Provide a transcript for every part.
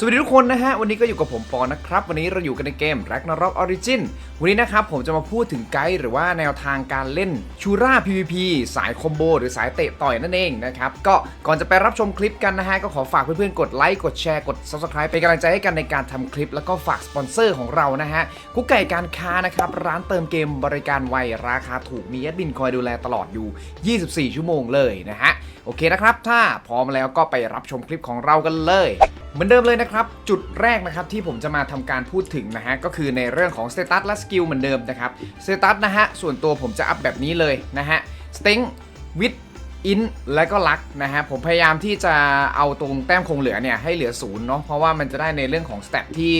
สวัสดีทุกคนนะฮะ วันนี้ก็อยู่กับผมปอนะครับ วันนี้เราอยู่กันในเกม Ragnarok Origin วันนี้นะครับผมจะมาพูดถึงไกด์หรือว่าแนวทางการเล่นชูรา PVP สายคอมโบหรือสายเตะต่อยนั่นเองนะครับ ก็ก่อนจะไปรับชมคลิปกันนะฮะ ก็ขอฝากเพื่อนๆ กดไลค์กดแชร์กด Subscribe เป็นกำลังใจให้กันในการทำคลิป แล้วก็ฝากสปอนเซอร์ของเรานะฮะกุ๊กไก่การค้านะครับร้านเติมเกมบริการไวราคาถูกมีแอดมินคอยดูแลตลอดอยู่ 24 ชั่วโมงเลยนะฮะโอเคนะครับถ้าพร้อมแล้วก็ไปรับชมคลิปของเรากันเลย เหมือนเดิมเลยนะครับ จุดแรกนะครับที่ผมจะมาทำการพูดถึงนะฮะก็คือในเรื่องของสเตตัสและสกิลเหมือนเดิมนะครับสเตตัสนะฮะส่วนตัวผมจะอัพแบบนี้เลยนะฮะสเต็งวิดอินและก็ลักนะฮะผมพยายามที่จะเอาตรงแต้มคงเหลือเนี่ยให้เหลือศูนย์เนาะเพราะว่ามันจะได้ในเรื่องของสเตตที่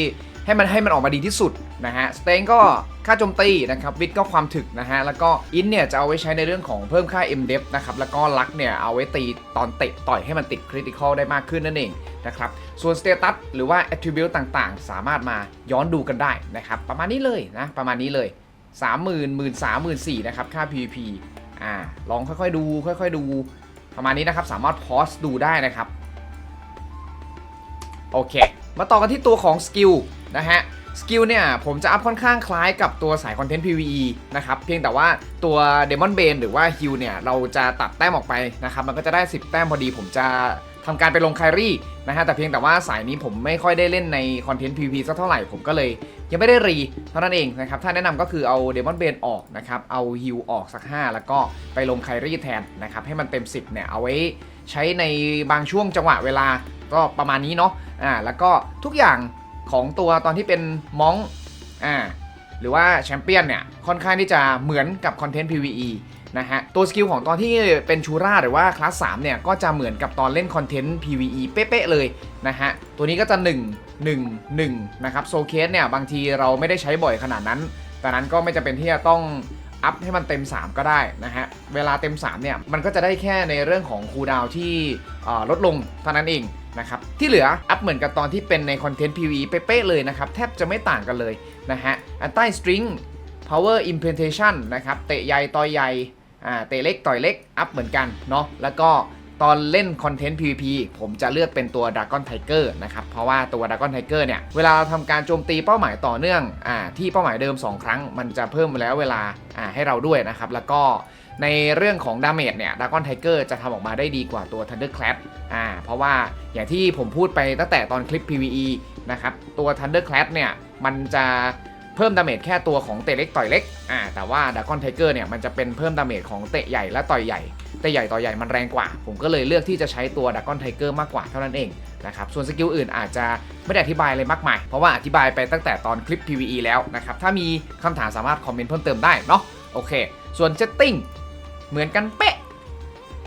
ให้มันให้มันออกมาดีที่สุดนะฮะสเตงก็ค่าโจมตีนะครับวิทก็ความถึกนะฮะแล้วก็อินเนี่ยจะเอาไว้ใช้ในเรื่องของเพิ่มค่า M d e p นะครับแล้วก็ลักเนี่ยเอาไว้ตีตอนเตะต่อยให้มันติดคริติคอลได้มากขึ้นนั่นเองนะครับส่วนสเตตัสหรือว่า Attribute ต่างๆ สามารถมาย้อนดูกันได้นะครับประมาณนี้เลยนะประมาณนี้เลย30,000 1 3 0 0 0 4นะครับค่า PVP อ่าลองค่อยๆดูค่อยๆดูประมาณนี้นะครับสามารถพอสดูได้นะครับโอเค มาต่อกันที่ตัวของสกิล นะฮะสกิลเนี่ยผมจะอัพค่อนข้างคล้ายกับตัวสายคอนเทนต์ PVE นะครับเพียงแต่ว่าตัว Demon Bane หรือว่าฮิลเนี่ยเราจะตัดแต้มออกไปนะครับมันก็จะได้ 10 แต้มพอดี ผมจะทำการไปลงไครี่นะฮะแต่เพียงแต่ว่าสายนี้ผมไม่ค่อยได้เล่นในคอนเทนต์ PVP สักเท่าไหร่ผมก็เลย ยังไม่ได้รีเท่านั้นเองนะครับถ้าแนะนำก็คือเอา Demon Bane ออกนะครับเอาฮิลออกสัก 5 แล้วก็ไปลงไครี่แทนนะครับให้มันเต็ม 10เนี่ยเอาไว้ใช้ในบางช่วงจังหวะเวลาก็ประมาณนี้เนาะอ่าแล้วก็ทุกอย่าง ของตัวตอนที่เป็นมองอ่าหรือว่าแชมเปี้ยนเนี่ยค่อนข้างที่จะเหมือนกับคอนเทนต์ PVE นะฮะตัวสกิลของตอนที่เป็นชูราหรือว่าคลาส3เนี่ยก็จะเหมือนกับตอนเล่นคอนเทนต์ PVE เป๊ะๆเลยนะฮะตัวนี้ก็จะ 1 1 1นะครับโซเคสเนี่ยบางทีเราไม่ได้ใช้บ่อยขนาดนั้น แต่นั้นก็ไม่จำเป็นที่จะต้องอัพให้มันเต็ม 3 ก็ได้นะฮะเวลาเต็ม 3 เนี่ยมันก็จะได้แค่ในเรื่องของคูลดาวที่ลดลงเท่านั้นเอง นะครับที่เหลืออัพเหมือนกับตอนที่เป็นในคอนเทนต์ PVE เป๊ะเลยนะครับแทบจะไม่ต่างกันเลยนะฮะอันใต้ string power implementation นะครับเตะใหญ่ต่อยใหญ่อ่าเตะเล็กต่อยเล็กอัพเหมือนกันเนาะแล้วก็ตอนเล่นคอนเทนต์ PVP ผมจะเลือกเป็นตัว Dragon Tiger นะครับ เพราะว่าตัว Dragon Tiger เนี่ย เวลาเราทำการโจมตีเป้าหมายต่อเนื่องอ่าที่เป้าหมายเดิม 2 ครั้ง มันจะเพิ่มแล้วเวลาอ่าให้เราด้วยนะครับ แล้วก็ ในเรื่องของดาเมจเนี่ย Dragon Tiger จะทำออกมาได้ดีกว่าตัว Thunderclap อ่าเพราะว่าอย่างที่ผมพูดไปตั้งแต่ตอนคลิป PVE นะครับตัว Thunderclap เนี่ยมันจะเพิ่มดาเมจแค่ตัวของเตะเล็กต่อยเล็กอ่าแต่ว่า Dragon Tiger เนี่ยมันจะเป็นเพิ่มดาเมจของเตะใหญ่และต่อยใหญ่เตะใหญ่ต่อใหญ่มันแรงกว่า ผมก็เลยเลือกที่จะใช้ตัว Dragon Tiger มากกว่าเท่านั้นเองนะครับส่วนสกิลอื่นอาจจะไม่ได้อธิบายอะไรมากมาย เพราะว่าอธิบายไปตั้งแต่ตอนคลิป PVE แล้วนะครับถ้ามีคำถามสามารถคอมเมนต์เพิ่มเติมได้เนาะโอเค ส่วน setting เหมือนกันเป๊ะ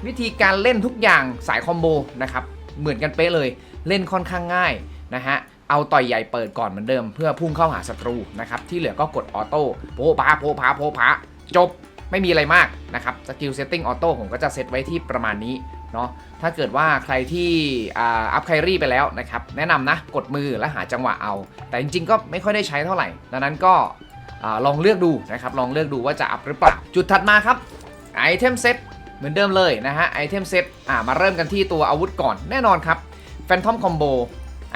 วิธีการเล่นทุกอย่างสายคอมโบนะครับ เหมือนกันเป๊ะเลย เล่นค่อนข้างง่ายนะฮะ เอาต่อยใหญ่เปิดก่อนเหมือนเดิม เพื่อพุ่งเข้าหาศัตรูนะครับ ที่เหลือก็กดออโต้โพพาโพพาโพพาจบไม่มีอะไรมากนะครับ สกิลเซตติ้งออโต้ผมก็จะเซตไว้ที่ประมาณนี้เนาะ ถ้าเกิดว่าใครที่อัพไครี่ไปแล้วนะครับ แนะนำนะ กดมือและหาจังหวะเอา แต่จริงๆ ก็ไม่ค่อยได้ใช้เท่าไหร่ ดังนั้นก็ลองเลือกดูนะครับ ลองเลือกดูว่าจะอัพหรือเปล่า จุดถัดมาครับ ไอเทมเซตเหมือนเดิมเลยนะฮะไอเทมเซตอ่ามาเริ่มกันที่ตัวอาวุธก่อนแน่นอนครับแฟนทอมคอมโบ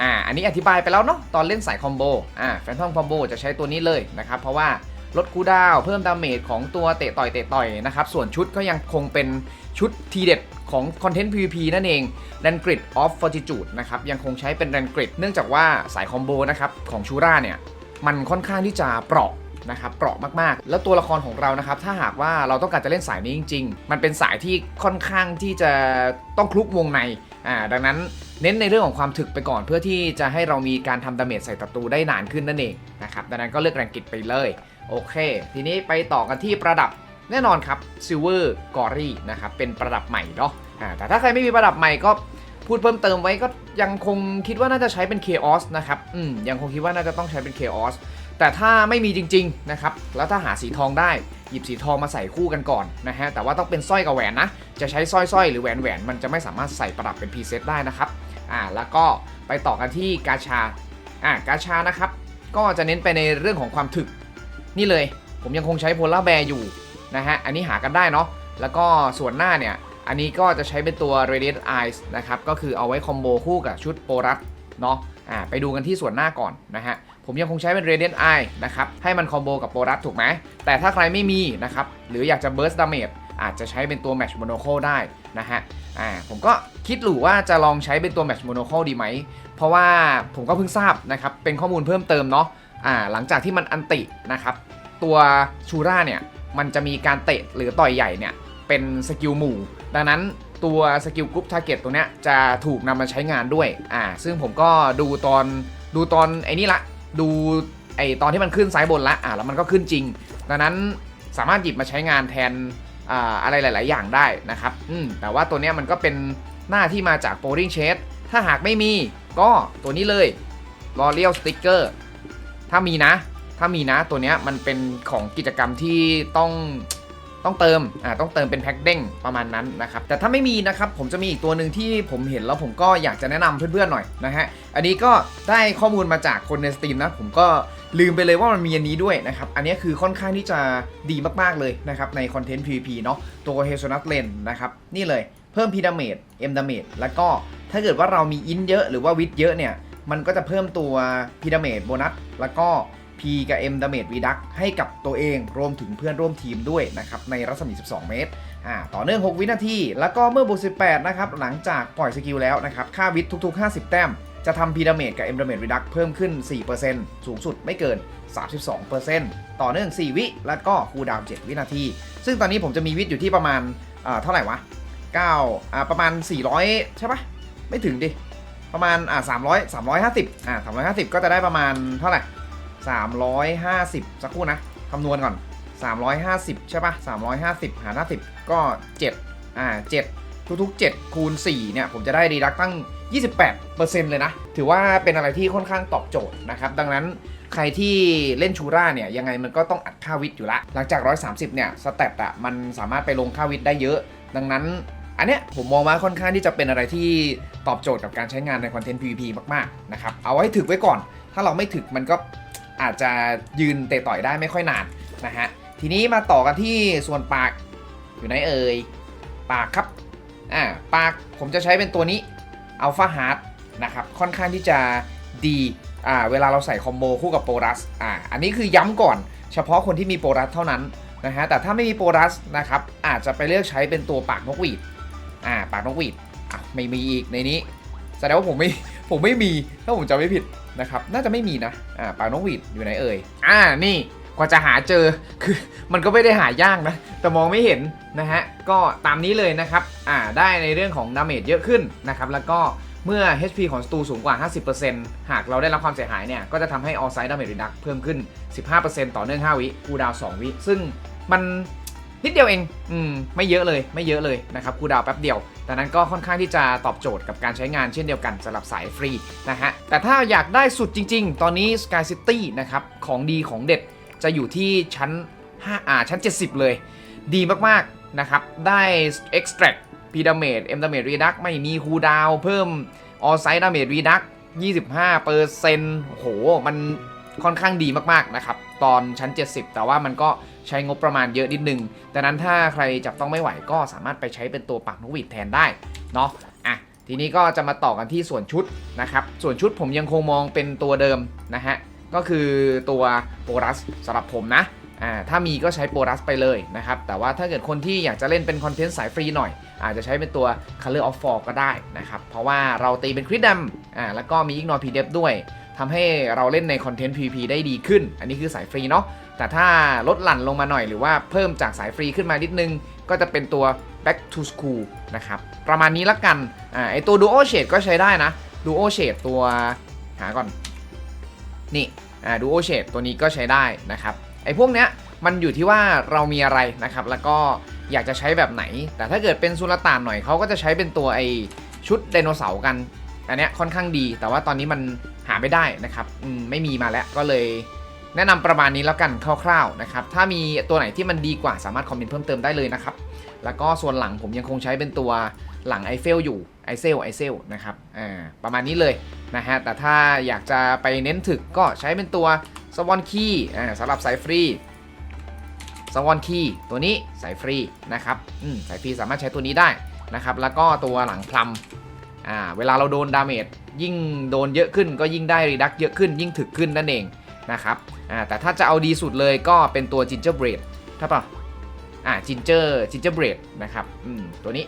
อ่าอันนี้อธิบายไปแล้วเนาะตอนเล่นสายคอมโบอ่าแฟนทอมคอมโบจะใช้ตัวนี้เลยนะครับเพราะว่าลดคูดาวเพิ่มดาเมจของตัวเตะต่อยเตะต่อยนะครับส่วนชุดก็ยังคงเป็นชุดทีเด็ดของคอนเทนต์ PVP นั่นเอง r a n Grid of Fortitude นะครับยังคงใช้เป็น r a n Grid เนื่องจากว่าสายคอมโบนะครับของชูราเนี่ยมันค่อนข้างที่จะเปราะ นะครับเปราะมากๆ แล้วตัวละครของเรานะครับถ้าหากว่าเราต้องการจะเล่นสายนี้จริง ๆ มันเป็นสายที่ค่อนข้างที่จะต้องคลุกวงในอ่าดังนั้นเน้นในเรื่องของความถึกไปก่อนเพื่อที่จะให้เรามีการทำดาเมจใส่ศัตรูได้นานขึ้นนั่นเองนะครับดังนั้นก็เลือกแรงกิจไปเลยโอเค ทีนี้ไปต่อกันที่ประดับแน่นอนครับ Silver Gory นะครับเป็นประดับใหม่เนาะอ่าแต่ถ้าใครไม่มีประดับใหม่ก็พูดเพิ่มเติมไว้ก็ยังคงคิดว่าน่าจะใช้เป็น Chaos นะครับ อืมยังคงคิดว่าน่าจะต้องใช้เป็น Chaos แต่ถ้าไม่มีจริงๆนะครับแล้วถ้าหาสีทองได้หยิบสีทองมาใส่คู่กันก่อนนะฮะแต่ว่าต้องเป็นสร้อยกับแหวนนะจะใช้สร้อยสร้อยหรือแหวนแหวนมันจะไม่สามารถใส่ประดับเป็นพรีเซตได้นะครับอ่าแล้วก็ไปต่อกันที่กาชาอ่ากาชานะครับก็จะเน้นไปในเรื่องของความถึกนี่เลย ผมยังคงใช้โพลาร์แบร์อยู่นะฮะอันนี้หากันได้เนาะแล้วก็ส่วนหน้าเนี่ยอันนี้ก็จะใช้เป็นตัว Radiant Eyes นะครับก็คือเอาไว้คอมโบคู่กับชุดโปรัสเนาะอ่าไปดูกันที่ส่วนหน้าก่อนนะฮะ ผมยังคงใช้เป็น Radiant Eye นะครับให้มันคอมโบกับโปรดัสถูกไหมแต่ถ้าใครไม่มีนะครับหรืออยากจะ Burst Damage อาจจะใช้เป็นตัว Match Monocle ได้นะฮะอ่าผมก็คิดหรือว่าจะลองใช้เป็นตัว Match Monocle ดีไหม เพราะว่าผมก็เพิ่งทราบนะครับเป็นข้อมูลเพิ่มเติมเนาะอ่าหลังจากที่มันอันตินะครับตัวชูราเนี่ยมันจะมีการเตะหรือต่อยใหญ่เนี่ยเป็นสกิลหมู่ ดังนั้นตัวสกิลกรุ๊ปทาร์เก็ตตัวเนี้ยจะถูกนำมาใช้งานด้วยอ่าซึ่งผมก็ดูตอนดูตอนไอ้นี่ละ ดูไอตอนที่มันขึ้นซ้ายบนละอะแล้วมันก็ขึ้นจริง ดังนั้นสามารถหยิบมาใช้งานแทนอ่าอะไรหลาย ๆ อย่างได้นะครับอืมแต่ว่าตัวเนี้ยมันก็เป็นหน้าที่มาจากโ o l i n g Shade ถ้าหากไม่มีก็ตัวนี้เลยลอเรียวสติ๊กเกอร์ถ้ามีนะ ถ้ามีนะตัวเนี้ยมันเป็นของกิจกรรมที่ต้อง ต้องเติมอ่าต้องเติมเป็นแพ็คเด้งประมาณนั้นนะครับแต่ถ้าไม่มีนะครับผมจะมีอีกตัวหนึ่งที่ผมเห็นแล้วผมก็อยากจะแนะนำเพื่อนๆหน่อยนะฮะอันนี้ก็ได้ข้อมูลมาจากคนในสตรีมนะผมก็ลืมไปเลยว่ามันมีอันนี้ด้วยนะครับ อันนี้คือค่อนข้างที่จะดีมากๆเลยนะครับในคอนเทนต์ PVP เนาะตัว h a z e l n u t l e n นะครับนี่เลยเพิ่มพีดาเมจเอ็มดาเมจแล้วก็ถ้าเกิดว่าเรามีอินเยอะหรือว่าวิดเยอะเนี่ยมันก็จะเพิ่มตัวพีดาเมจโบนัสแล้วก็ P กับ M d a m a g e Redux ให้กับตัวเองรวมถึงเพื่อนร่วมทีมด้วยนะครับในรัศมี 12 เมตรอ่าต่อเนื่อง 6 วินาที แล้วก็เมื่อบวก18 นะครับ หลังจากปล่อยสกิลแล้วนะครับ ค่าวิททุก ๆ 50 แต้ม จะทำ P Damage กับ M Damage Reduct เพิ่มขึ้น 4%สูงสุดไม่เกิน 32%ต่อเนื่อง 4 วิ แล้วก็คูลดาวน7วินาที ซึ่งตอนนี้ผมจะมีวิทอยู่ที่ประมาณเท่าไหร่วะ 9 อ่า ประมาณ 400 ใช่ปะไม่ถึงดิ ประมาณ อ่า 300 350 อ่า 350 ก็จะได้ประมาณเท่าไหร่ 350 สักครู่นะคำนวณก่อน 350 ใช่ปะ350 หาร50 ก็ 7 อ่า 7 ทุกๆ 7 คูณ 4 เนี่ย ผมจะได้ดีดักตั้ง 28%เลยนะ ถือว่าเป็นอะไรที่ค่อนข้างตอบโจทย์นะครับ ดังนั้นใครที่เล่นชูร่าเนี่ยยังไงมันก็ต้องอัดค่าวิทย์อยู่ละ หลังจาก 130 เนี่ยสเตตอะมันสามารถไปลงค่าวิทย์ได้เยอะ ดังนั้นอันเนี้ยผมมองว่าค่อนข้างที่จะเป็นอะไรที่ตอบโจทย์กับการใช้งานในคอนเทนต์ PVP มาก ๆ นะครับ เอาไว้ถึกไว้ก่อน ถ้าเราไม่ถึกมันก็ อาจจะยืนเตะต่อยได้ไม่ค่อยนานนะฮะทีนี้มาต่อกันที่ส่วนปากอยู่ไหนเอ่ยปากครับอ่าปากผมจะใช้เป็นตัวนี้ Alpha Heart นะครับค่อนข้างที่จะดีอ่าเวลาเราใส่คอมโบคู่กับโปรัสอ่าอันนี้คือย้ำก่อน เฉพาะคนที่มีโปรัสเท่านั้นนะฮะแต่ถ้าไม่มีโปรัสนะครับอาจจะไปเลือกใช้เป็นตัวปากนกหวีดอ่าปากนกหวีดไม่มีอีกในนี้แสดงว่าผมไม่ผมไม่มีถ้าผมจำไม่ผิด นะครับ น่าจะไม่มีนะ อ่าปากนกหวีดอยู่ไหนเอ่ย อ่า นี่กว่าจะหาเจอ คือมันก็ไม่ได้หายากนะ แต่มองไม่เห็นนะฮะ ก็ตามนี้เลยนะครับ อ่า ได้ในเรื่องของดาเมจเยอะขึ้นนะครับ แล้วก็เมื่อ HP ของศัตรูสูงกว่า 50%หากเราได้รับความเสียหายเนี่ย ก็จะทำให้ All Side Damage Reduct เพิ่มขึ้น 15%ต่อเนื่อง 5 วิคูดาว 2 วิ ซึ่งมันนิดเดียวเอง อืม ไม่เยอะเลย ไม่เยอะเลยนะครับคูดาวแป๊บเดียว แต่นั้นก็ค่อนข้างที่จะตอบโจทย์กับการใช้งานเช่นเดียวกันสำหรับสายฟรีนะฮะ แต่ถ้าอยากได้สุดจริง ๆ ตอนนี้ Sky City นะครับ ของดีของเด็ดจะอยู่ที่ชั้น5อ่าชั้น 70 เลย ดีมากๆนะครับ ได้ extract p damage m damage reduct ไม่มีคูดาวเพิ่ม all side damage reduct 25เปอร์เซ็นต์โอ้โห มันค่อนข้างดีมากๆนะครับ ตอนชั้น 70 แต่ว่ามันก็ ใช้งบประมาณเยอะนิดนึงดังนั้นถ้าใครจับต้องไม่ไหวก็สามารถไปใช้เป็นตัวปักนกหวีดแทนได้เนาะอะทีนี้ก็จะมาต่อกันที่ส่วนชุดนะครับ ส่วนชุดผมยังคงมองเป็นตัวเดิมนะฮะ ก็คือตัวโปรรัสสำหรับผมนะอ่าถ้ามีก็ใช้โปรรัสไปเลยนะครับ แต่ว่าถ้าเกิดคนที่อยากจะเล่นเป็นคอนเทนต์สายฟรีหน่อย อาจจะใช้เป็นตัว Color of Fall ก็ได้นะครับ เพราะว่าเราตีเป็นคริสดัมอ่าแล้วก็มี Ignore p d e f ด้วยทำให้เราเล่นในคอนเทนต์ PVP ได้ดีขึ้น อันนี้คือสายฟรีเนาะ แต่ถ้าลดหลั่นลงมาหน่อยหรือว่าเพิ่มจากสายฟรีขึ้นมานิดนึง ก็จะเป็นตัว Back to School นะครับ ประมาณนี้ละกันอ่าไอตัว Duo Shade ก็ใช้ได้นะ Duo Shade ตัวหาก่อน นี่อ่า Duo Shade ตัวนี้ก็ใช้ได้นะครับ ไอพวกเนี้ยมันอยู่ที่ว่าเรามีอะไรนะครับ แล้วก็อยากจะใช้แบบไหน แต่ถ้าเกิดเป็นสุลต่านหน่อยเขาก็จะใช้เป็นตัวไอชุดไดโนเสาร์กัน อันเนี้ยค่อนข้างดี แต่ว่าตอนนี้มันหาไม่ได้นะครับอืมไม่มีมาแล้วก็เลย แนะนำประมาณนี้แล้วกันคร่าวๆนะครับ ถ้ามีตัวไหนที่มันดีกว่าสามารถคอมเมนต์เพิ่มเติมได้เลยนะครับ แล้วก็ส่วนหลังผมยังคงใช้เป็นตัวหลังไอเฟลอยู่ไอเซลไอเซลนะครับอ่าประมาณนี้เลยนะฮะ แต่ถ้าอยากจะไปเน้นถึกก็ใช้เป็นตัวสวอนคีอ่าสำหรับสายฟรีสวอนคีตัวนี้สายฟรีนะครับอืมสายฟรีสามารถใช้ตัวนี้ได้นะครับ แล้วก็ตัวหลังพลัมอ่าเวลาเราโดนดาเมจยิ่งโดนเยอะขึ้นก็ยิ่งได้รีดักเยอะขึ้นยิ่งถึกขึ้นนั่นเอง นะครับอ่าแต่ถ้าจะเอาดีสุดเลยก็เป็นตัว Ginger Bread ถ้าป่ะอ่า Ginger Ginger Bread นะครับอืมตัวนี้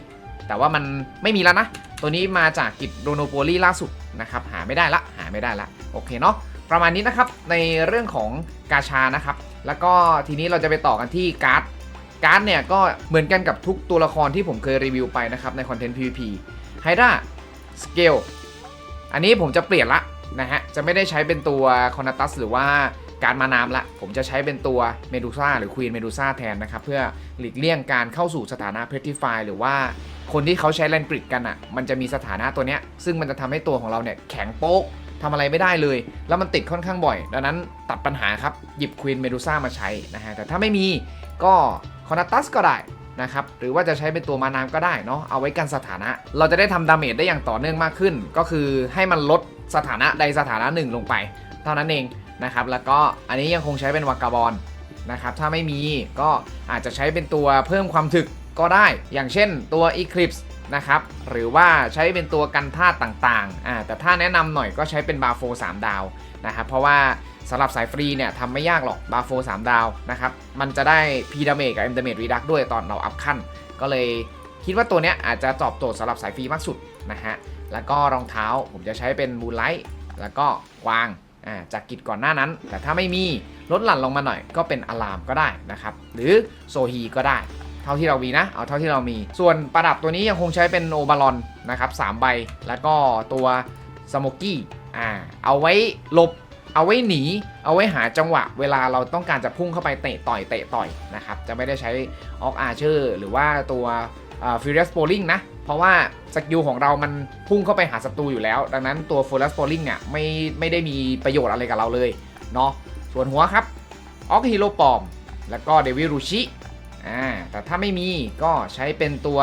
แต่ว่ามันไม่มีแล้วนะ ตัวนี้มาจากกิจโดโนโปลีล่าสุดนะครับ หาไม่ได้ละ หาไม่ได้ละ โอเคเนาะ ประมาณนี้นะครับ ในเรื่องของกาชานะครับ แล้วก็ทีนี้เราจะไปต่อกันที่การ์ด การ์ดเนี่ยก็เหมือนกันกับทุกตัวละครที่ผมเคยรีวิวไปนะครับ ในคอนเทนต์ PVP ไฮด้าสเกล อันนี้ผมจะเปลี่ยนละ นะฮะ จะไม่ได้ใช้เป็นตัวคอนาตัสหรือว่าการมาน้ำละ ผมจะใช้เป็นตัวเมดูซ่าหรือควีนเมดูซ่าแทนนะครับ เพื่อหลีกเลี่ยงการเข้าสู่สถานะเพ t ติฟายหรือว่าคนที่เขาใช้แลนกริดกันอะ มันจะมีสถานะตัวเนี้ย ซึ่งมันจะทำให้ตัวของเราเนี่ยแข็งโป๊กทำอะไรไม่ได้เลย แล้วมันติดค่อนข้างบ่อย ดังนั้นตัดปัญหาครับ หยิบควีนเมดูซ่ามาใช้นะฮะ แต่ถ้าไม่มีก็คอนาตัสก็ได้นะครับ หรือว่าจะใช้เป็นตัวมาน้ำก็ได้เนาะ เอาไว้กันสถานะ เราจะได้ทำดาเมจได้อย่างต่อเนื่องมากขึ้น ก็คือให้มันลด สถานะใดสถานะหนึ่งลงไป เท่านั้นเองนะครับ แล้วก็อันนี้ยังคงใช้เป็นวากาบอลนะครับ ถ้าไม่มีก็อาจจะใช้เป็นตัวเพิ่มความถึกก็ได้ อย่างเช่นตัว Eclipse นะครับ หรือว่าใช้เป็นตัวกันธาตุต่างๆอ่าแต่ถ้าแนะนำหน่อยก็ใช้เป็นบาโฟ3ดาวนะครับ เพราะว่าสำหรับสายฟรีเนี่ยทำไม่ยากหรอกบาโฟ3ดาวนะครับ มันจะได้ P damage กับ M damage reduct ด้วยตอนเราอัพขั้น ก็เลย คิดว่าตัวเนี้ยอาจจะตอบโจทย์สำหรับสายฟรีมากสุดนะฮะ แล้วก็รองเท้าผมจะใช้เป็นมูลไลท์แล้วก็กวางอ่าจากกิจก่อนหน้านั้น แต่ถ้าไม่มีลดหลั่นลงมาหน่อยก็เป็นอะลามก็ได้นะครับ หรือโซฮีก็ได้ เท่าที่เรามีนะ เอาเท่าที่เรามี ส่วนประดับตัวนี้ยังคงใช้เป็นโอบารอนนะครับสามใบ แล้วก็ตัวสโมกี้อ่าเอาไว้หลบ เอาไว้หนี เอาไว้หาจังหวะ เวลาเราต้องการจะพุ่งเข้าไปเตะต่อยเตะต่อยนะครับ จะไม่ได้ใช้ออกอาเชอร์ หรือว่าตัว ฟิวเรสโบลิงนะเพราะว่าสกิลของเรามันพุ่งเข้าไปหาศัตรูอยู่แล้ว ดังนั้นตัวฟิวเรสโบลิงเนี่ยไม่ไม่ได้มีประโยชน์อะไรกับเราเลยเนาะส่วนหัวครับออกฮีโร่ปอม แล้วก็เดวิรูชิอ่าแต่ถ้าไม่มีก็ใช้เป็นตัว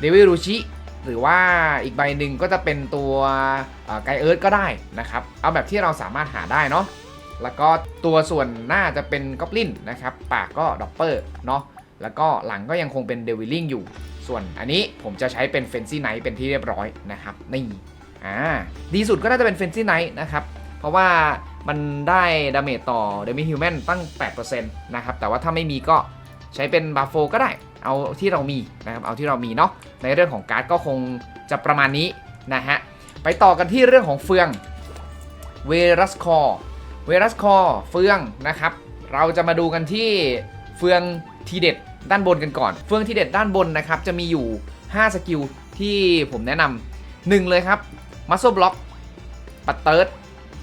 เดวิรูชิหรือว่าอีกใบหนึ่งก็จะเป็นตัวไกเอิร์ธก็ได้นะครับ เอาแบบที่เราสามารถหาได้เนาะแล้วก็ตัวส่วนหน้าจะเป็นกอบลินนะครับ ปากก็ด็อปเปอร์เนาะแล้วก็หลังก็ยังคงเป็นเดวิลลิงอยู่ ส่วนอันนี้ผมจะใช้เป็นเฟนซี่ไนท์เป็นที่เรียบร้อยนะครับนี่อ่าดีสุดก็น่าจะเป็นเฟนซี่ไนท์นะครับ เพราะว่ามันได้ดาเมจต่อเดมิฮิวแมนตั้ง 8%นะครับ แต่ว่าถ้าไม่มีก็ใช้เป็นบาโฟก็ได้ เอาที่เรามีนะครับ เอาที่เรามีเนาะ ในเรื่องของการ์ดก็คงจะประมาณนี้นะฮะ ไปต่อกันที่เรื่องของเฟืองเวรัสคอเวรัสคอเฟืองนะครับ เราจะมาดูกันที่เฟืองทีเด็ด ด้านบนกันก่อน เฟืองที่เด็ดด้านบนนะครับ จะมีอยู่ 5 สกิลที่ผมแนะนำหนึ่งเลยครับมัสโซบล็อกปัตเติร์ด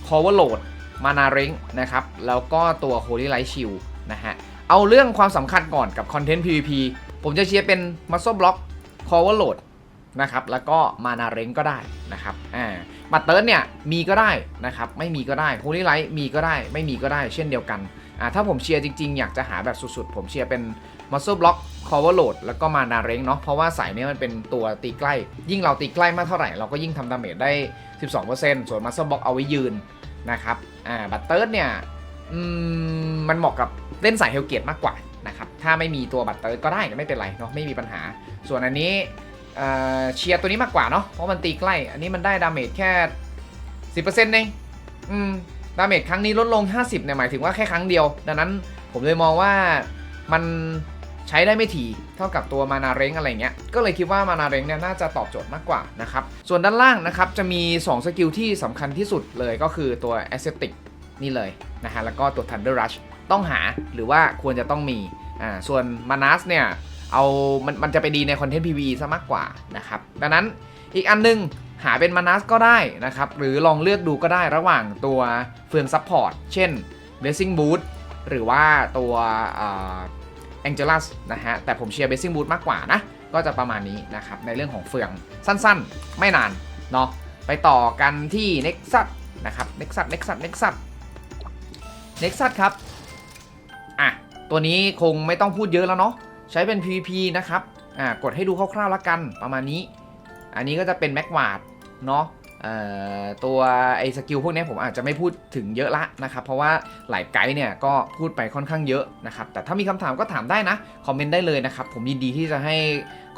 คอเวอร์โหลดมานาเริงนะครับ แล้วก็ตัวโฮลี่ไลท์ชิลนะฮะ เอาเรื่องความสำคัญก่อนกับคอนเทนต์ PVP ผมจะเชียร์เป็นมัสโซบล็อกคอเวอร์โหลดนะครับ แล้วก็มานาเริงก็ได้นะครับ อ่าบัตเติร์ดเนี่ยมีก็ได้นะครับ ไม่มีก็ได้โฮลี่ไลท์มีก็ได้ ไม่มีก็ได้ เช่นเดียวกัน อ่าถ้าผมเชียร์จริงๆ อยากจะหาแบบสุดๆ ผมเชียร์เป็น Muscle Block Cover Load แล้วก็มานาเร้งเนาะเพราะว่าสายนี้มันเป็นตัวตีใกล้ ยิ่งเราตีใกล้มากเท่าไหร่ เราก็ยิ่งทำดาเมจได้ 12%ส่วน Muscle Block เอาไว้ยืนนะครับอ่าบัตเติร์เนี่ยอืมมันเหมาะกับเล่นสายเฮลเกตมากกว่านะครับถ้าไม่มีตัวบัตเติร์ก็ได้ไม่เป็นไรเนาะไม่มีปัญหา ส่วนอันนี้เอ่อเชียร์ตัวนี้มากกว่าเนาะเพราะมันตีใกล้ อันนี้มันได้ดาเมจแค่ 10%เองอืม ดาเมจครั้งนี้ลดลง 50เนี่ยหมายถึงว่าแค่ครั้งเดียว ดังนั้นผมเลยมองว่ามันใช้ได้ไม่ถี่เท่ากับตัวมานาเร้งอะไรเงี้ย ก็เลยคิดว่ามานาเร้งเนี่ยน่าจะตอบโจทย์มากกว่านะครับ ส่วนด้านล่างนะครับจะมี 2 สกิลที่สำคัญที่สุดเลยก็คือตัว a s c e t i c นี่เลยนะฮะแล้วก็ตัว Thunder Rush ต้องหาหรือว่าควรจะต้องมีอ่าส่วนมานัสเนี่ยเอามันมันจะไปดีในคอนเทนต์ PVE ซะมากกว่านะครับ ดังนั้นอีกอันนึง หาเป็นมานัสก็ได้นะครับ หรือลองเลือกดูก็ได้ระหว่างตัวเฟืองซัพพอร์ต เช่น Blessing Boot หรือว่าตัวแองเจลัสนะฮะ แต่ผมเชียร์ Blessing Boot มากกว่านะ ก็จะประมาณนี้นะครับ ในเรื่องของเฟืองสั้นๆ ไม่นานเนาะ ไปต่อกันที่ Nexus นะครับ Nexus Nexus Nexus Nexus ครับ อะ ตัวนี้คงไม่ต้องพูดเยอะแล้วเนาะ ใช้เป็น PVP นะครับ อ่า กดให้ดูคร่าวๆแล้วกันประมาณนี้ อันนี้ก็จะเป็นแม็กวาดเนาะตัวไอ้สกิลพวกนี้ผมอาจจะไม่พูดถึงเยอะละนะครับ เพราะว่าหลายไกด์เนี่ยก็พูดไปค่อนข้างเยอะนะครับ แต่ถ้ามีคำถามก็ถามได้นะ คอมเมนต์ได้เลยนะครับ ผมยินดีที่จะให้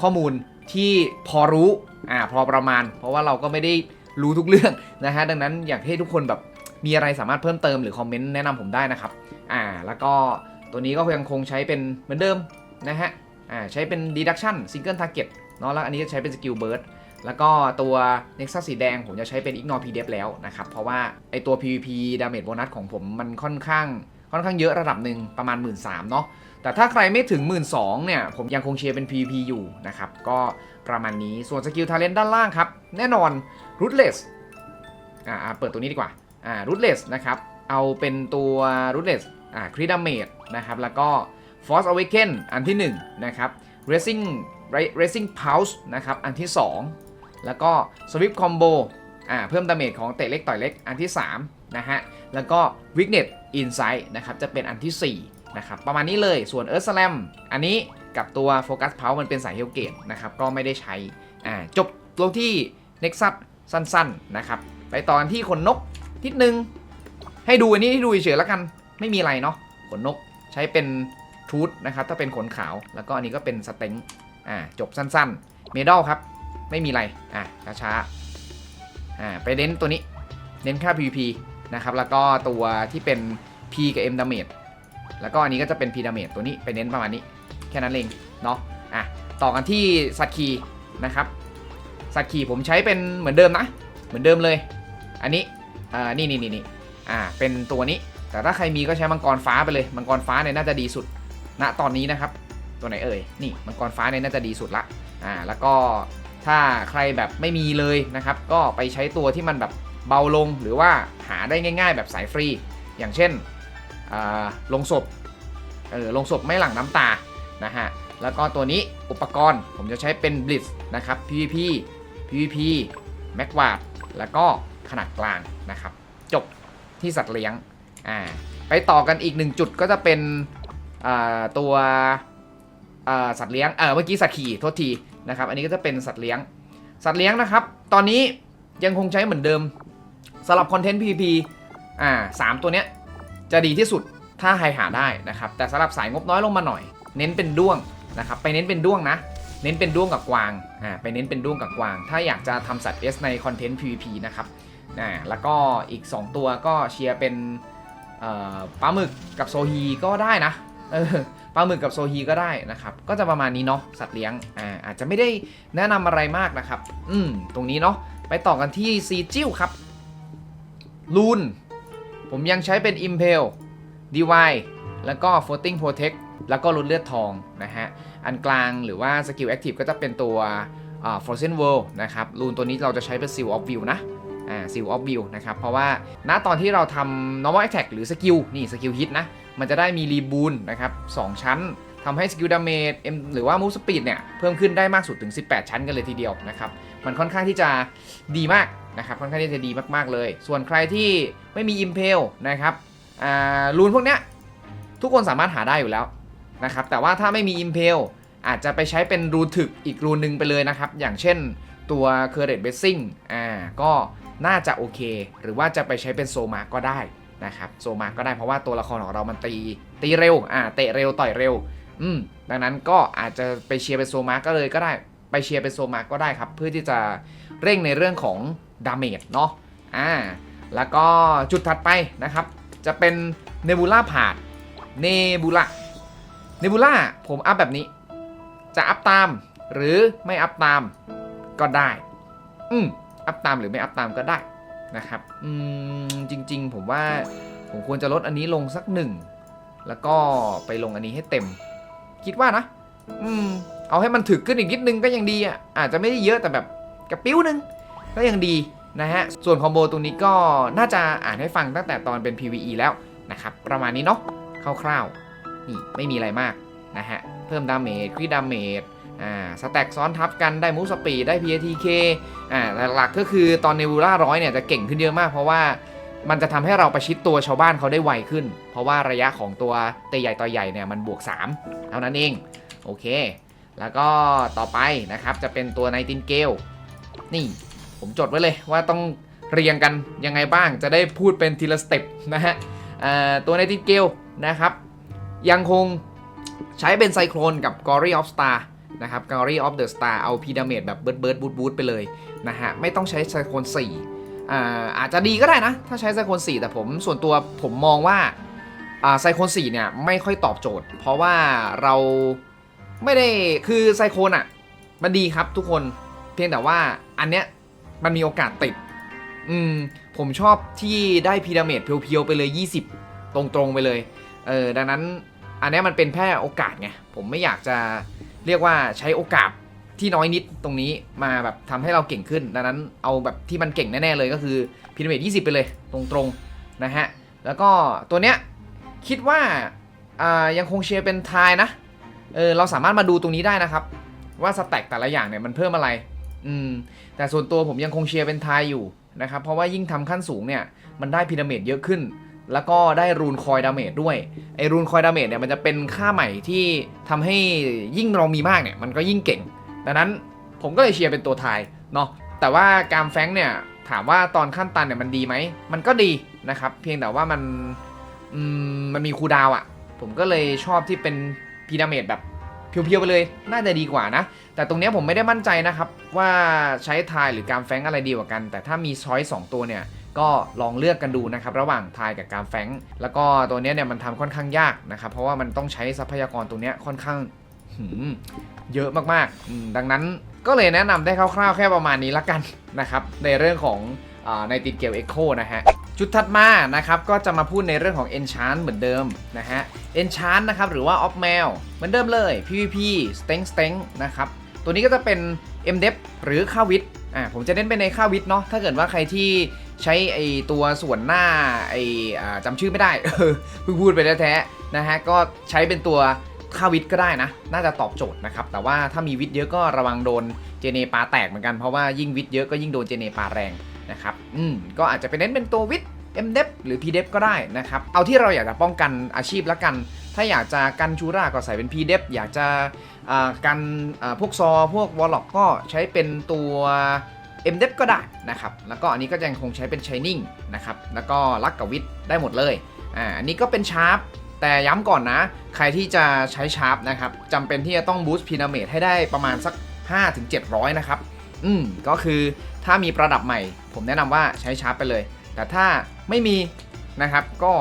ข้อมูลที่พอรู้อ่าพอประมาณ เพราะว่าเราก็ไม่ได้รู้ทุกเรื่องนะฮะดังนั้นอยากให้ทุกคนแบบมีอะไรสามารถเพิ่มเติมหรือคอมเมนต์แนะนำผมได้นะครับอ่าแล้วก็ตัวนี้ก็ยังคงใช้เป็นเหมือนเดิมนะฮะอ่าใช้เป็น deduction single target เนาะแล้วอันนี้จะใช้เป็น skill burst แล้วก็ตัว Nexus สีแดงผมจะใช้เป็น ignore pdf แล้วนะครับ เพราะว่าไอตัว PVP damage bonus ของผมมันค่อนข้างค่อนข้างเยอะระดับหนึ่งประมาณ 1 3ื่นเนาะแต่ถ้าใครไม่ถึง 1 2ื่นเนี่ย ผมยังคงเชียร์เป็น PVP อยู่นะครับ ก็ประมาณนี้ส่วนสกิล talent ด้านล่างครับ แน่นอน rootless อ่าอ่าเปิดตัวนี้ดีกว่าอ่า rootless นะครับ เอาเป็นตัว rootless อ่า crit damage นะครับ แล้วก็ force awaken อันที่ 1 นะครับ racing racing pulse นะครับ อันที่ 2 แล้วก็ swift combo อ่าเพิ่มดาเมจของเตะเล็กต่อยเล็กอันที่3นะฮะแล้วก็ weakness insight นะครับจะเป็นอันที่4นะครับประมาณนี้เลยส่วน earth slam อันนี้กับตัว focus pulse มันเป็นสายเฮลเกตนะครับก็ไม่ได้ใช้อ่าจบลงที่ nexus สั้นๆนะครับไปตอนที่ขนนกทิดนึง ให้ดูอันนี้ให้ดูเฉยๆแล้วกันไม่มีอะไรเนาะขนนกใช้เป็นทูตนะครับถ้าเป็นขนขาว แล้วก็อันนี้ก็เป็นสเต็งอ่าจบสั้นๆ เมดัลครับ ไม่มีอะไร อะช้าๆอ่าไปเน้นตัวนี้ เน้นค่า PVP นะครับ แล้วก็ตัวที่เป็น P กับ M damage แล้วก็อันนี้ก็จะเป็น P damage ตัวนี้ไปเน้นประมาณนี้ แค่นั้นเอง เนาะอะต่อกันที่สัตว์คีนะครับสัตว์คีผมใช้เป็นเหมือนเดิมนะ เหมือนเดิมเลย อันนี้ อ่า นี่นี่นี่นี่อ่า เป็นตัวนี้ แต่ถ้าใครมีก็ใช้มังกรฟ้าไปเลย มังกรฟ้าเนี่ยน่าจะดีสุด ณ ตอนนี้นะครับ ตัวไหนเอ่ย นี่ มังกรฟ้าเนี่ยน่าจะดีสุดละ อ่า แล้วก็ ถ้าใครแบบไม่มีเลยนะครับ ก็ไปใช้ตัวที่มันแบบเบาลงหรือว่าหาได้ง่าย ๆ แบบสายฟรี อย่างเช่นลงศพเออลงศพไม่หลั่งน้ำตานะฮะแล้วก็ตัวนี้อุปกรณ์ผมจะใช้เป็น Blitz นะครับ PVP PVP m a c w a r d แล้วก็ขนาดกลางนะครับ จบที่สัตว์เลี้ยงอ่าไปต่อกันอีกหนึ่งจุดก็จะเป็นอ่าตัวอ่าสัตว์เลี้ยงเออเมื่อกี้สัตว์ขี่โทษที นะครับ อันนี้ก็จะเป็นสัตว์เลี้ยง สัตว์เลี้ยงนะครับ ตอนนี้ยังคงใช้เหมือนเดิมสำหรับคอนเทนต์ PVP อ่าสามตัวเนี้ยจะดีที่สุดถ้าใครหาได้นะครับ แต่สำหรับสายงบน้อยลงมาหน่อย เน้นเป็นด้วงนะครับ ไปเน้นเป็นด้วงนะ เน้นเป็นด้วงกับกวาง อ่า ไปเน้นเป็นด้วงกับกวาง ถ้าอยากจะทำสัตว์ S ในคอนเทนต์ PVP นะครับ อ่า แล้วก็อีก 2 ตัวก็เชียร์เป็นปลาหมึกกับโซฮีก็ได้นะ เออ ปลาหมึกกับโซฮีก็ได้นะครับ ก็จะประมาณนี้เนาะสัตว์เลี้ยงอ่าอาจจะไม่ได้แนะนำอะไรมากนะครับ อืมตรงนี้เนาะไปต่อกันที่ซีจิ้วครับลูนผมยังใช้เป็น Impel DY แล้วก็ Floating Protect แล้วก็ลดเลือดทองนะฮะ อันกลางหรือว่าสกิลแอคทีฟก็จะเป็นตัวอ่า Frozen World นะครับรูนตัวนี้เราจะใช้เป็น Seal of View นะอ่า Seal of View นะครับ เพราะว่าณตอนที่เราทำ normal attack หรือสกิลนี่สกิลฮิตนะ มันจะได้มีรีบูนนะครับ2ชั้นทำให้สกิลดาเมจหรือว่า move speed เนี่ยเพิ่มขึ้นได้มากสุดถึง 18 ชั้นกันเลยทีเดียวนะครับ มันค่อนข้างที่จะดีมากนะครับค่อนข้างที่จะดีมากๆเลย ส่วนใครที่ไม่มี Impel นะครับรูนพวกเนี้ยทุกคนสามารถหาได้อยู่แล้วนะครับแต่ว่าถ้าไม่มี Impel อาจจะไปใช้เป็นรูนถึกอีกรูนหนึ่งไปเลยนะครับ อย่างเช่นตัว c u r r e t b a s i n g อ่าก็น่าจะโอเค หรือว่าจะไปใช้เป็นโซมาก็ได้ นะครับโซมาก็ได้เพราะว่าตัวละครของเรามันตีตีเร็วอ่าเตะเร็วต่อยเร็ว อืมดังนั้นก็อาจจะไปเชียร์เป็นโซมาก็เลยก็ได้ไปเชียร์เป็นโซมาก็ได้ครับ เพื่อที่จะเร่งในเรื่องของดาเมจเนาะอ่าแล้วก็จุดถัดไปนะครับ จะเป็นเนบูล่าผาดเนบูล่าเนบูล่าผมอัพแบบนี้ จะอัพตาม หรือไม่อัพตามก็ได้ อืมอัพตามหรือไม่อัพตามก็ได้ นะครับอืมจริง ๆ ผมว่าผมควรจะลดอันนี้ลงสักหนึ่งแล้วก็ไปลงอันนี้ให้เต็ม คิดว่านะ อืม เอาให้มันถึกขึ้นอีกนิดนึงก็ยังดีอะอาจจะไม่ได้เยอะแต่แบบกระปิ้วนึงก็ยังดีนะฮะ ส่วนคอมโบตรงนี้ก็น่าจะอ่านให้ฟังตั้งแต่ตอนเป็น PVE แล้วนะครับ ประมาณนี้เนาะคร่าวๆนี่ไม่มีอะไรมากนะฮะ เพิ่มดาเมจครีดาเมจ อ่าสแต็กซ้อนทับกันได้มูสปีดได้ PATK อ่าหลักๆก็คือตอนเนวูล่าร้อยเนี่ยจะเก่งขึ้นเยอะมากเพราะว่ามันจะทำให้เราประชิดตัวชาวบ้านเขาได้ไวขึ้น เพราะว่าระยะของตัวเตะใหญ่ต่อใหญ่เนี่ยมันบวก 3 เท่านั้นเอง โอเค แล้วก็ต่อไปนะครับจะเป็นตัวไนตินเกลนี่ผมจดไว้เลยว่าต้องเรียงกันยังไงบ้างจะได้พูดเป็นทีละสเต็ปนะฮะตัวไนตินเกลนะครับ ยังคงใช้เป็นไซโครนกับ Glory of Star นะครับ Gallery of the Star เอาพีดาเมจแบบเบิร์ดเบิร์ดบูทบูทไปเลยนะฮะ ไม่ต้องใช้ไซโคน4อ่าอาจจะดีก็ได้นะ ถ้าใช้ไซโคน4แต่ผมส่วนตัวผมมองว่าอ่าไซโคน4เนี่ยไม่ค่อยตอบโจทย์ เพราะว่าเราไม่ได้คือไซโคนอะมันดีครับทุกคนเพียงแต่ว่าอันเนี้ยมันมีโอกาสติด อืม ผมชอบที่ได้พีระเมดเพียวๆไปเลย 20 ตรงๆไปเลย เออ ดังนั้นอันเนี้ยมันเป็นแค่โอกาสไง ผมไม่อยากจะ เรียกว่าใช้โอกาสที่น้อยนิดตรงนี้มาแบบทำให้เราเก่งขึ้น ดังนั้นเอาแบบที่มันเก่งแน่ ๆ เลยก็คือพีระมิด20 ไปเลยตรงๆนะฮะ แล้วก็ตัวเนี้ยคิดว่าอ่ายังคงเชียร์เป็นทายนะเออเราสามารถมาดูตรงนี้ได้นะครับ ว่าสแต็กแต่ละอย่างเนี่ยมันเพิ่มอะไรอืมแต่ส่วนตัวผมยังคงเชียร์เป็นไทยอยู่นะครับเพราะว่ายิ่งทำขั้นสูงเนี่ยมันได้พีระมิดเยอะขึ้น แล้วก็ได้รูนคอยดาเมจด้วยไอรูนคอยดาเมจเนี่ยมันจะเป็นค่าใหม่ที่ทำให้ยิ่งเรามีมากเนี่ยมันก็ยิ่งเก่ง ดังนั้นผมก็เลยเชียร์เป็นตัวไทยเนาะแต่ว่าการแฟงเนี่ยถามว่าตอนขั้นตันเนี่ยมันดีไหมมันก็ดีนะครับ เพียงแต่ว่ามันมมันมีคูดาวน์อะผมก็เลยชอบที่เป็นพีระเมิดแบบเพียวๆไปเลย น่าจะดีกว่านะ แต่ตรงเนี้ยผมไม่ได้มั่นใจนะครับ ว่าใช้ทายหรือการแฟงอะไรดีกว่ากัน แต่ถ้ามีช้อยสองตัวเนี่ย ก็ลองเลือกกันดูนะครับระหว่างทายกับการแฟงแล้วก็ตัวนี้เนี่ยมันทำค่อนข้างยากนะครับเพราะว่ามันต้องใช้ทรัพยากรตรงนี้ค่อนข้างเยอะมากๆ ดังนั้นก็เลยแนะนำได้คร่าวๆแค่ประมาณนี้ละกันนะครับในเรื่องของในติดเกลเอ็กโคนะฮะจุดถัดมานะครับก็จะมาพูดในเรื่องของ Enchant เหมือนเดิมนะฮะ Enchant นะครับหรือว่า Off Mail เหมือนเดิมเลย PVP Steng Steng นะครับตัวนี้ก็จะเป็น m d e p หรือค่าวิท อ่าผมจะเน้นไปในค่าวิทย์เนาะถ้าเกิดว่าใครที่ใช้ไอตัวส่วนหน้าไออจำชื่อไม่ได้เพิ่งพูดไปแท้นะฮะก็ใช้เป็นตัวค่าวิทย์ก็ได้นะ น่าจะตอบโจทย์นะครับ แต่ว่าถ้ามีวิทย์เยอะก็ระวังโดนเจเนปาแตกเหมือนกันเพราะว่ายิ่งวิทย์เยอะก็ยิ่งโดนเจเนปาแรงนะครับอืมก็อาจจะไปเน้นเป็นตัววิทย์ m d e p หรือ p d e p ก็ได้นะครับ เอาที่เราอยากจะป้องกันอาชีพละกัน ถ้าอยากจะกันชูราก็ใส่เป็น p d e p อยากจะกันพวกซอพวกวอลล็อกก็ใช้เป็นตัว m d e p ก็ได้นะครับ แล้วก็อันนี้ก็ยังคงใช้เป็น Shining นะครับ แล้วก็ลักกับวิทได้หมดเลย อ่า อันนี้ก็เป็นชาร์ป แต่ย้ำก่อนนะ ใครที่จะใช้ชาร์ปนะครับจำเป็นที่จะต้องบูสต์พีนาเมดให้ได้ประมาณสัก 5-700 นะครับ อืม ก็คือถ้ามีประดับใหม่ ผมแนะนำว่าใช้ชาร์ปไปเลย แต่ถ้าไม่มีนะครับ ก็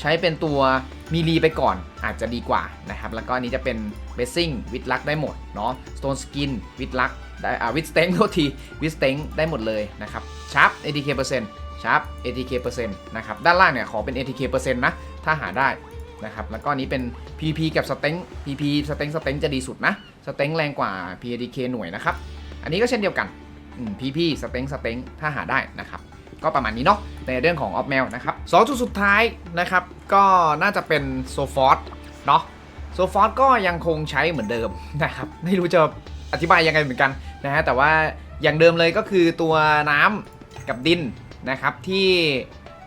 ใช้เป็นตัวมีรีไปก่อนอาจจะดีกว่านะครับ แล้วก็นนี้จะเป็นเบสซิ่งวิดลักได้หมดเนาะสโตนสกินวิดลักได้อ่าวิดสเต็งโทษทีวิดสเต็งได้หมดเลยนะครับชาร์ป ATK เปอร์เซ็นต์ชาร์ป ATK เปอร์เซ็นต์นะครับด้านล่างเนี่ยขอเป็น ATK เปอร์เซ็นต์นะถ้าหาได้นะครับแล้วก็นนี้เป็น PP กับสเต็ง PP สเต็งสเต็งจะดีสุดนะสเต็งแรงกว่า PADK หน่วยนะครับ อันนี้ก็เช่นเดียวกันอืม PP สเต็งสเต็งถ้าหาได้นะครับ ก็ประมาณนี้เนาะในเรื่องของออฟแมวนะครับสองจุดสุดท้ายนะครับ ก็น่าจะเป็นโซฟอร์เนาะโซฟอร์ก็ยังคงใช้เหมือนเดิมนะครับไม่รู้จะอธิบายยังไงเหมือนกันนะฮะแต่ว่าอย่างเดิมเลยก็คือตัวน้ำกับดินนะครับที่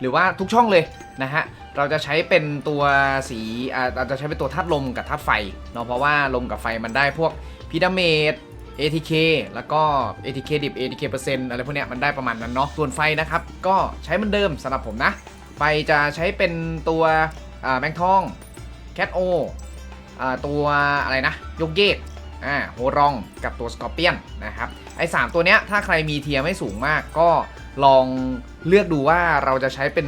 หรือว่าทุกช่องเลยนะฮะเราจะใช้เป็นตัวสีอาเราจะใช้เป็นตัวธาตุลมกับธาตุไฟเนาะเพราะว่าลมกับไฟมันได้พวกพีดาเมด ATK แล้วก็ ATK ดิบ ATK เปอร์เซ็นต์อะไรพวกเนี้ยมันได้ประมาณนั้นเนาะส่วนไฟนะครับ ก็ใช้เหมือนเดิมสำหรับผมนะ ไฟจะใช้เป็นตัวแมงทองแคทโอตัวอะไรนะยกเยกอ่าโฮรองกับตัวสกอร์เปียนนะครับไอ้สามตัวเนี้ยถ้าใครมีเทียไม่สูงมากก็ลองเลือกดูว่าเราจะใช้เป็น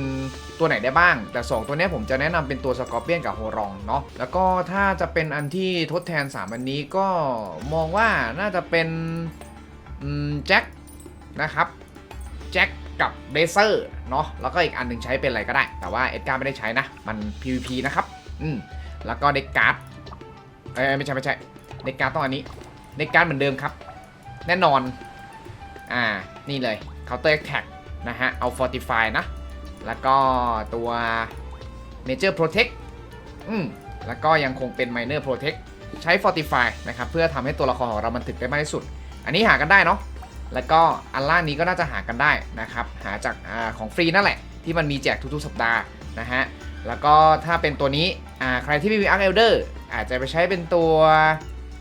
ตัวไหนได้บ้าง แต่ 2 ตัวนี้ผมจะแนะนำเป็นตัวสกอร์เปียนกับโฮรองเนาะแล้วก็ถ้าจะเป็นอันที่ทดแทน 3 อันนี้ก็มองว่าน่าจะเป็นแจ็คนะครับแจ็คกับเบเซอร์เนาะแล้วก็อีกอันหนึ่งใช้เป็นอะไรก็ได้ แต่ว่าเอ็ดการ์ไม่ได้ใช้นะ มัน PVP นะครับอืมแล้วก็เด็กการ์ดเอ้ยไม่ใช่ไม่ใช่เด็กการ์ดต้องอันนี้เด็กการ์ดเหมือนเดิมครับ แน่นอนอ่านี่เลย Counter Attack นะฮะเอา Fortify นะ แล้วก็ตัว Major Protect อืมแล้วก็ยังคงเป็น Minor Protect ใช้ Fortify นะครับ เพื่อทำให้ตัวละครของเรามันถึกได้มากที่สุด อันนี้หากันได้เนาะแล้วก็อันล่างนี้ก็น่าจะหากันได้นะครับ หาจากอาของฟรีนั่นแหละ ที่มันมีแจกทุกๆ สัปดาห์นะฮะแล้วก็ถ้าเป็นตัวนี้อ่าใครที่ไม่มี Arc Elder อาจจะไปใช้เป็นตัว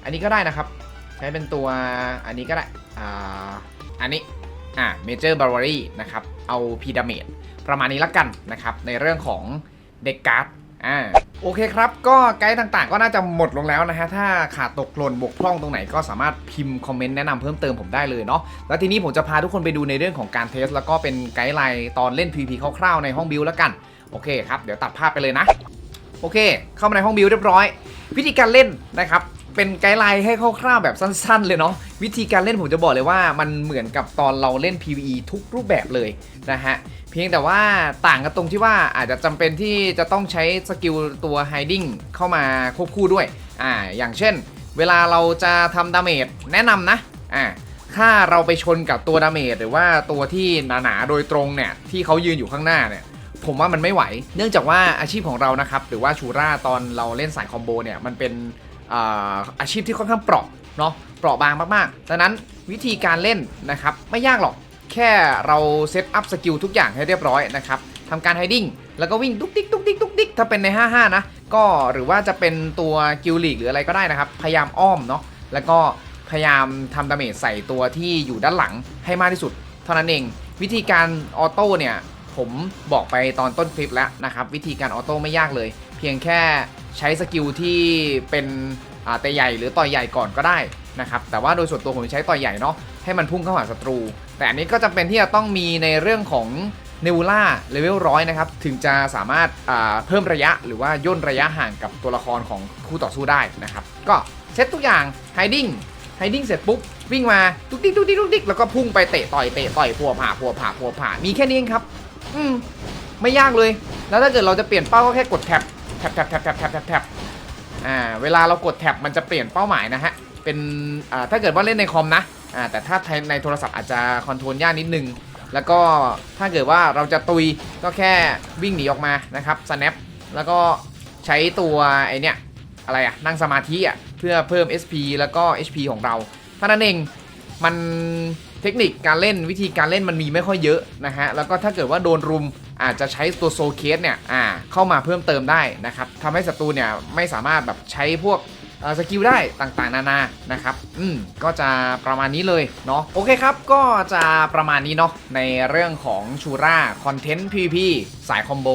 อันนี้ก็ได้นะครับ ใช้เป็นตัวอันนี้ก็ได้อ่าอันนี้ อ่า Major b a r b a r y นะครับเอาพีดาเมจประมาณนี้ละกันนะครับในเรื่องของเด็กการ์ดอ่าโอเคครับ ก็ไกด์ต่างๆ ก็น่าจะหมดลงแล้วนะฮะ ถ้าขาดตกหล่นบกพร่องตรงไหนก็สามารถพิมพ์คอมเมนต์แนะนำเพิ่มเติมผมได้เลยเนาะ แล้วทีนี้ผมจะพาทุกคนไปดูในเรื่องของการเทส แล้วก็เป็นไกด์ไลน์ตอนเล่น PVP คร่าวๆในห้องบิวแล้วกัน โอเคครับ เดี๋ยวตัดภาพไปเลยนะ โอเค เข้ามาในห้องบิวเรียบร้อย วิธีการเล่นนะครับ เป็นไกด์ไลน์ให้คร่าวๆแบบสั้น ๆ เลยเนาะวิธีการเล่นผมจะบอกเลยว่ามันเหมือนกับตอนเราเล่น PVE ทุกรูปแบบเลยนะฮะเพียงแต่ว่าต่างกันตรงที่ว่าอาจจะจำเป็นที่จะต้องใช้สกิลตัว hiding เข้ามาควบคู่ด้วยอ่าอย่างเช่น เวลาเราจะทำดาเมจแนะนำนะอ่าถ้าเราไปชนกับตัวดาเมจหรือว่าตัวที่หนาๆโดยตรงเนี่ยที่เขายืนอยู่ข้างหน้าเนี่ยผมว่ามันไม่ไหว เนื่องจากว่าอาชีพของเรานะครับ หรือว่าชูร่าตอนเราเล่นสายคอมโบเนี่ย มันเป็น อาอาชีพที่ค่อนข้างเปราะเนาะเปราะบางมากๆดังนั้นวิธีการเล่นนะครับไม่ยากหรอกแค่เราเซตอัพสกิลทุกอย่างให้เรียบร้อยนะครับทำการไฮดิ้งแล้วก็วิ่งตุ๊กติ๊กตุ๊กติ๊กตุ๊กติ๊กถ้าเป็นใน 55 นะ ก็หรือว่าจะเป็นตัวกิลลีกหรืออะไรก็ได้นะครับ พยายามอ้อมเนาะแล้วก็พยายามทำดาเมจใส่ตัวที่อยู่ด้านหลังให้มากที่สุด เท่านั้นเอง วิธีการออโต้เนี่ยผมบอกไปตอนต้นคลิปแล้วนะครับ วิธีการออโต้ไม่ยากเลย เพียงแค่ ใช้สกิลที่เป็นอาเตะใหญ่หรือต่อยใหญ่ก่อนก็ได้นะครับแต่ว่าโดยส่วนตัวผมใช้ต่อยใหญ่เนาะให้มันพุ่งเข้าหาศัตรู แต่อันนี้ก็จำเป็นที่จะต้องมีในเรื่องของเนวูล่าเลเวลร้อยนะครับถึงจะสามารถาเพิ่มระยะหรือว่าย่นระยะห่างกับตัวละครของคู่ต่อสู้ได้นะครับก็เซตทุกอย่างไฮดิ้งไฮดิ้งเสร็จปุ๊บวิ่งมาตุ๊กติ๊กตุ๊กติ๊กตุ๊กติ๊กแล้วก็พุ่งไปเตะต่อยเตะต่อยพัวผ่าพัวผ่าพัวผ่ามีแค่นี้เองครับ อืมไม่ยากเลย แล้วถ้าเกิดเราจะเปลี่ยนเป้าก็แค่กดแท็บ แท็บแท็บแท็บแท็บแท็บแท็บแท็บอ่าเวลาเรากดแท็บมันจะเปลี่ยนเป้าหมายนะฮะเป็นอ่าถ้าเกิดว่าเล่นในคอมนะอ่าแต่ถ้าในโทรศัพท์อาจจะคอนโทรลยากนิดนึงแล้วก็ถ้าเกิดว่าเราจะตุยก็แค่วิ่งหนีออกมานะครับ snap แล้วก็ใช้ตัวไอเนี้ยอะไรอะนั่งสมาธิอะเพื่อเพิ่ม SP แล้วก็ HP ของเราเท่านั้นเองมัน เทคนิคการเล่นวิธีการเล่นมันมีไม่ค่อยเยอะนะฮะ แล้วก็ถ้าเกิดว่าโดนรุมอาจจะใช้ตัวโซเคสเนี่ยอ่าเข้ามาเพิ่มเติมได้นะครับทำให้ศัตรูเนี่ยไม่สามารถแบบใช้พวกสกิลได้ต่างๆ นานา นะครับ อืม ก็จะประมาณนี้เลยเนาะ โอเคครับ ก็จะประมาณนี้เนาะ ในเรื่องของชูราคอนเทนต์ PVP สายคอมโบ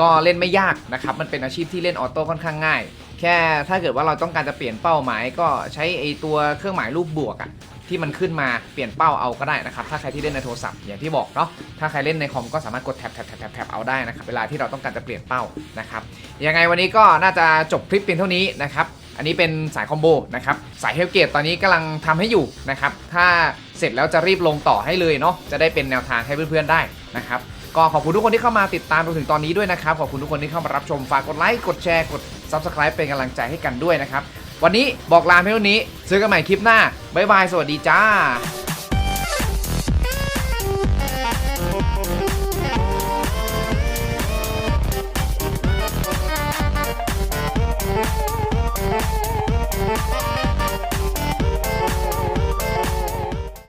ก็เล่นไม่ยากนะครับ มันเป็นอาชีพที่เล่นออโต้ค่อนข้างง่าย แค่ถ้าเกิดว่าเราต้องการจะเปลี่ยนเป้าหมาย ก็ใช้ไอตัวเครื่องหมายรูปบวกอะ ที่มันขึ้นมาเปลี่ยนเป้าเอาก็ได้นะครับถ้าใครที่เล่นในโทรศัพท์อย่างที่บอกเนาะถ้าใครเล่นในคอมก็สามารถกดแท็บแท็บแท็บแท็บเอาได้นะครับเวลาที่เราต้องการจะเปลี่ยนเป้านะครับยังไงวันนี้ก็น่าจะจบคลิปเพียงเท่านี้นะครับอันนี้เป็นสายคอมโบนะครับสายเฮลเกตตอนนี้กำลังทำให้อยู่นะครับถ้าเสร็จแล้วจะรีบลงต่อให้เลยเนาะจะได้เป็นแนวทางให้เพื่อนๆได้นะครับก็ขอบคุณทุกคนที่เข้ามาติดตามจนถึงตอนนี้ด้วยนะครับ ขอบคุณทุกคนที่เข้ามารับชม ฝากกดไลค์ กดแชร์ กด Subscribe เป็นกำลังใจให้กันด้วยนะครับ วันนี้บอกลาเพียงเท่านี้ซื้อกันใหม่คลิปหน้าบ๊ายบายสวัสดีจ้า